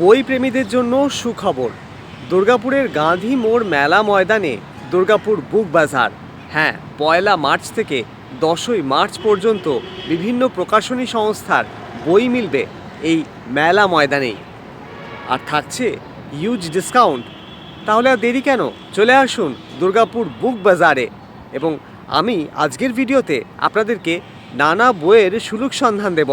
বই প্রেমীদের জন্য সুখবর। দুর্গাপুরের গান্ধী মোড় মেলা ময়দানে দুর্গাপুর বুক বাজার। হ্যাঁ পয়লা মার্চ থেকে দশই মার্চ পর্যন্ত বিভিন্ন প্রকাশনী সংস্থার বই মিলবে এই মেলা ময়দানেই। আর থাকছে হিউজ ডিসকাউন্ট তাহলে আর দেরি কেন? চলে আসুন দুর্গাপুর বুক বাজারে। এবং আমি আজকের ভিডিওতে আপনাদেরকে নানা বইয়ের সুলুক সন্ধান দেব।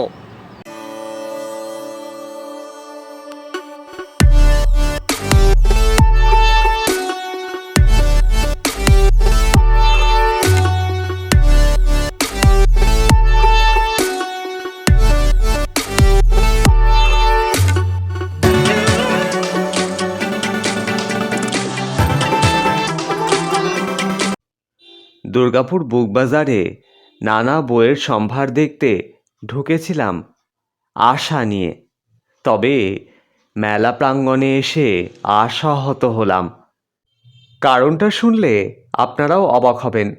দুর্গাপুর বুক বাজারে নানা বইয়ের সম্ভার দেখতে ঢুকেছিলাম আশা নিয়ে। তবে মেলা প্রাঙ্গণে এসে আশাহত হলাম। কারণটা শুনলে আপনারাও অবাক হবেন।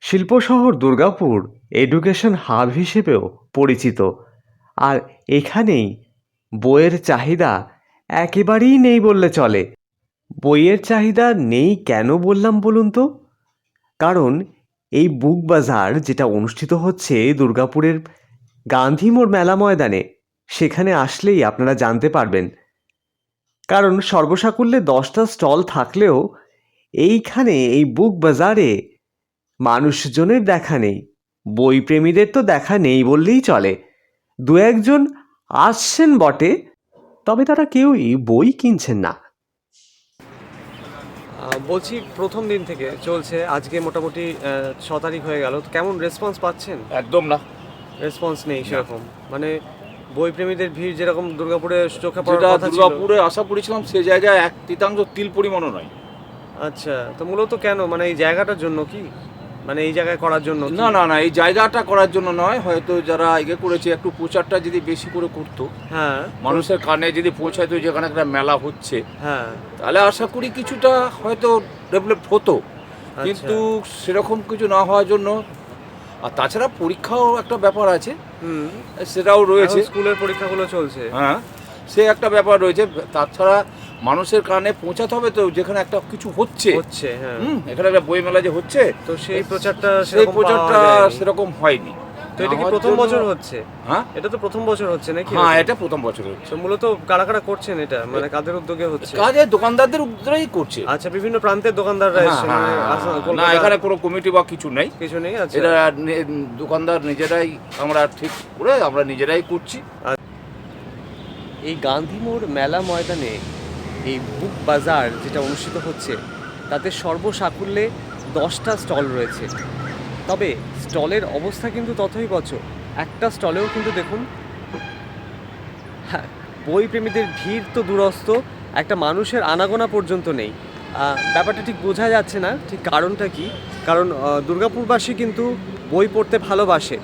শিল্প শহর দুর্গাপুর এডুকেশন হাব হিসেবেও পরিচিত। আর এখানেই বইয়ের চাহিদা একেবারেই নেই বললে চলে। বইয়ের চাহিদা নেই কেন বললাম বলুন তো? কারণ এই বুক বাজার যেটা অনুষ্ঠিত হচ্ছে দুর্গাপুরের গান্ধী মোড় মেলা ময়দানে, সেখানে আসলেই আপনারা জানতে পারবেন। কারণ সর্বসাকুল্যে দশটা স্টল থাকলেও এইখানে এই বুক বাজারে মানুষজনের দেখা নেই বই প্রেমীদের তো দেখা নেই বললেই চলে। দু একজন আসছেন বটে, তবে তারা কেউই বই কিনছেন না। বলছি প্রথম দিন থেকে চলছে। আজকে মোটামুটি ছ তারিখ হয়ে গেল। কেমন রেসপন্স পাচ্ছেন? একদম না। রেসপন্স নেই সেরকম। মানে বই প্রেমীদের ভিড় যেরকম দুর্গাপুরে চোখে পড়ার কথা ছিল। দুর্গাপুরে আশা করেছিলাম সে জায়গায় এক তৃতীয়াংশ তিল পরিমাণও নয়। আচ্ছা তো মূলত কেন? মানে এই জায়গাটার জন্য কি? মানে এই জায়গায় করার জন্য না না না এই জায়গাটা করার জন্য নয়। হয়তো যারা ইয়ে করেছে একটু প্রচারটা যদি বেশি করে করতো হ্যাঁ। মানুষের কানে যদি পৌঁছাতো যেখানে একটা মেলা হচ্ছে হ্যাঁ। তাহলে আশা করি কিছুটা হয়তো ডেভেলপ হতো। আচ্ছা। কিন্তু সেরকম কিছু না হওয়ার জন্য আর তাছাড়া পরীক্ষাও একটা ব্যাপার আছে। হুম। সেটাও রয়েছে। স্কুলের পরীক্ষাগুলো চলছে। হ্যাঁ। সে একটা ব্যাপার রয়েছে। তাছাড়া মানুষের কানে পৌঁছাতে হবে তো যেখানে একটা কিছু হচ্ছে। হচ্ছে হ্যাঁ। হুম এখানে একটা বই মেলা যে হচ্ছে তো সেই প্রচারটা সেই প্রচারটা সেরকম হয়নি। তো এটা কি প্রথম বছর হচ্ছে? হ্যাঁ? এটা তো প্রথম বছর হচ্ছে নাকি? হ্যাঁ এটা প্রথম বছর হচ্ছে। মূলত কারা কারা করছেন এটা? মানে কাদের উদ্যোগে হচ্ছে? কাজে দোকানদারদের উদ্যোগেই করছে। আচ্ছা বিভিন্ন প্রান্তের দোকানদাররা হ্যাঁ, এসছে হ্যাঁ, মানে হ্যাঁ, হ্যাঁ। না এখানে কোনো কমিটি বা কিছু নেই। কিছু নেই আচ্ছা। এটা দোকানদার নিজেরাই আমরা ঠিক করে আমরা নিজেরাই করছি। এই গান্ধী মোড় মেলা ময়দানে এই বুক বাজার যেটা অনুষ্ঠিত হচ্ছে, তাতে সর্বসাকুল্যে দশটা স্টল রয়েছে। তবে স্টলের অবস্থা কিন্তু ততই বছর একটা স্টলেও কিন্তু দেখুন হ্যাঁ বই প্রেমীদের ভিড় তো দূরস্থ একটা মানুষের আনাগোনা পর্যন্ত নেই। ব্যাপারটা ঠিক বোঝা যাচ্ছে না, ঠিক কারণটা কি? কারণ দুর্গাপুরবাসী কিন্তু বই পড়তে ভালোবাসে।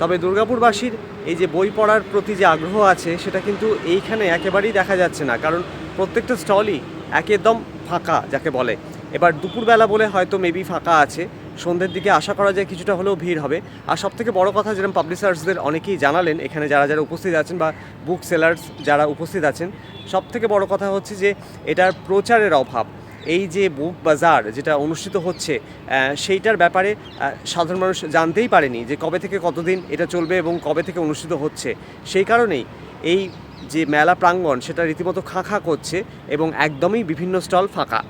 তবে দুর্গাপুরবাসীর এই যে বই পড়ার প্রতি যে আগ্রহ আছে, সেটা কিন্তু এইখানে একেবারেই দেখা যাচ্ছে না। কারণ প্রত্যেকটা স্টলই একদম ফাঁকা, যাকে বলে। এবার দুপুরবেলা বলে হয়তো মেবি ফাঁকা আছে। সন্ধ্যের দিকে আশা করা যায় কিছুটা হলেও ভিড় হবে। আর সব থেকে বড় কথা যেরকম পাবলিশার্সদের অনেকেই জানালেন, এখানে যারা যারা উপস্থিত আছেন বা বুক সেলার্স যারা উপস্থিত আছেন সব থেকে বড় কথা হচ্ছে যে এটার প্রচারের অভাব। এই যে বুক বাজার যেটা অনুষ্ঠিত হচ্ছে সেইটার ব্যাপারে সাধারণ মানুষ জানতেই পারেনি যে কবে থেকে কতদিন এটা চলবে এবং কবে থেকে অনুষ্ঠিত হচ্ছে। সেই কারণেই এই যে মেলা প্রাঙ্গণ সেটা রীতিমতো খাঁ খাঁ করছে এবং একদমই বিভিন্ন স্টল ফাঁকা।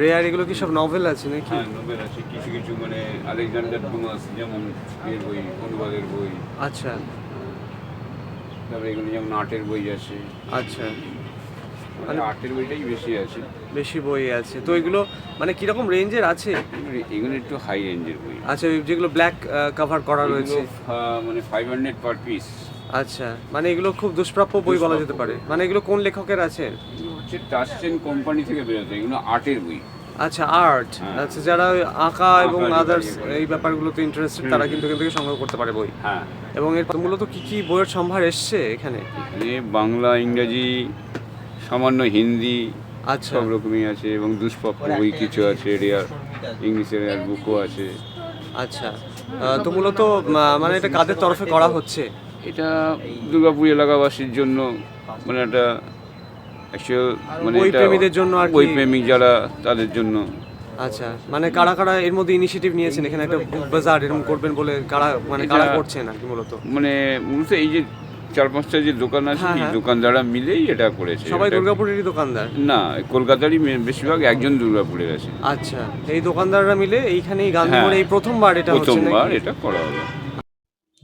রেয়ার এগুলো কি সব নভেল আছে নাকি? হ্যাঁ নোবেল আছে। কিছু কিছু মানে আলেকজান্ডার ডুমাস যেমন এর বই অনুবাদের বই। আচ্ছা। তারপরে এগুলো যেমন আর্টের বই আছে। আচ্ছা। মানে আর্টের বইটাই বেশি আছে। বেশি বই আছে। তো এগুলো মানে কীরকম রেঞ্জের আছে? এগুলো- একটু হাই রেঞ্জের বই। আচ্ছা যেগুলো ব্ল্যাক কভার করা রয়েছে। মানে ফাইভ হান্ড্রেড পার পিস আচ্ছা মানে এগুলো খুব দুষ্প্রাপ্য বই বলা যেতে পারে। মানে এগুলো কোন লেখকের আছে? হচ্ছে টাচচেন কোম্পানি থেকে বেরোতে। এগুলো আর্টের বই। আচ্ছা আর্ট হ্যাঁ। আচ্ছা যারা ওই আঁকা এবং আদার্স। এই ব্যাপারগুলোতে ইন্টারেস্টেড তারা কিন্তু এখান থেকে সংগ্রহ করতে পারে বই। হ্যাঁ। এবং এর মূলত কি কি বইয়ের সম্ভার এসছে এখানে? এখানে বাংলা ইংরাজি সামান্য হিন্দি আচ্ছা। সব রকমই আছে এবং দুষ্প্রাপ্য বই কিছু আছে রেয়ার ইংলিশের রেয়ার বুকও আছে। আচ্ছা। তো মূলত মানে এটা কাদের তরফে করা হচ্ছে? এটা দুর্গাপুর এলাকাবাসীর জন্য মানে একটা অ্যাকচুয়াল মানে বই এটা প্রেমীদের জন্য আর কি- বই প্রেমিক যারা তাদের জন্য। আচ্ছা মানে কারা কারা এর মধ্যে ইনিশিয়েটিভ নিয়েছেন? এখানে একটা বুক বাজার এরকম করবেন বলে কারা মানে কারা এটা- করছেন আর কি মূলত? মানে মূলত এই যে চার পাঁচটা যে দোকান আছে হ্যাঁ, এই হ্যাঁ। দোকানদাররা মিলেই এটা করেছে। সবাই এটা- দুর্গাপুরেরই দোকানদার? না কলকাতারই মে- বেশিরভাগ একজন দুর্গাপুরের আছে। আচ্ছা এই দোকানদাররা মিলে এইখানেই গান্ধী মোড়ে হ্যাঁ। এই প্রথমবার এটা হচ্ছে প্রথমবার এটা করা হলো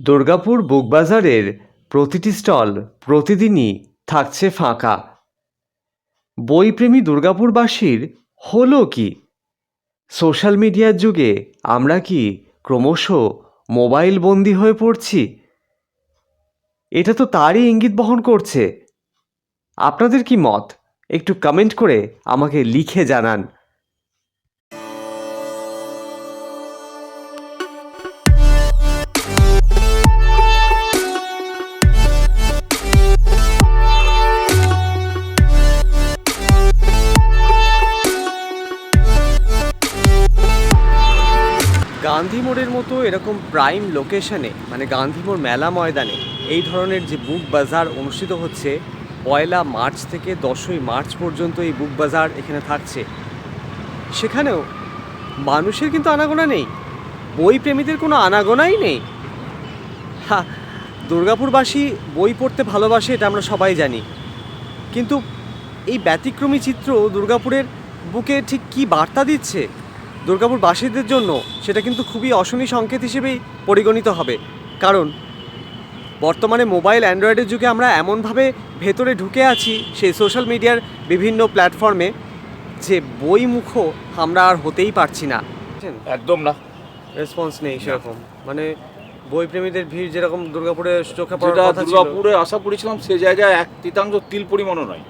দুর্গাপুর বুকবাজারের প্রতিটি স্টল প্রতিদিনই থাকছে ফাঁকা। বইপ্রেমী দুর্গাপুরবাসীর হলো কি? সোশ্যাল মিডিয়ার যুগে আমরা কি ক্রমশ মোবাইল বন্দি হয়ে পড়ছি? এটা তো তারই ইঙ্গিত বহন করছে। আপনাদের কি মত? একটু কমেন্ট করে আমাকে লিখে জানান। গান্ধী মোড়ের মতো এরকম প্রাইম লোকেশনে মানে গান্ধী মোড় মেলা ময়দানে, এই ধরনের যে বুক বাজার অনুষ্ঠিত হচ্ছে, পয়লা মার্চ থেকে দশই মার্চ পর্যন্ত এই বুক বাজার এখানে থাকছে। সেখানেও মানুষের কিন্তু আনাগোনা নেই। বই প্রেমীদের কোনো আনাগোনাই নেই। হা, দুর্গাপুরবাসী বই পড়তে ভালোবাসে, এটা আমরা সবাই জানি। কিন্তু এই ব্যতিক্রমী চিত্র দুর্গাপুরের বুকে ঠিক কী বার্তা দিচ্ছে? দুর্গাপুরবাসীদের জন্য সেটা কিন্তু খুবই অশনি সংকেত হিসেবেই পরিগণিত হবে। কারণ বর্তমানে মোবাইল অ্যান্ড্রয়েডের যুগে আমরা এমনভাবে ভেতরে ঢুকে আছি সেই সোশ্যাল মিডিয়ার বিভিন্ন প্ল্যাটফর্মে যে বইমুখ আমরা আর হতেই পারছি না। একদম না। রেসপন্স নেই সেরকম। মানে বই প্রেমীদের ভিড় যেরকম দুর্গাপুরে চোখে পড়ার কথা দুর্গাপুরে আশা করেছিলাম সে জায়গায় এক তৃতীয়াংশ তিল পরিমাণও নয়।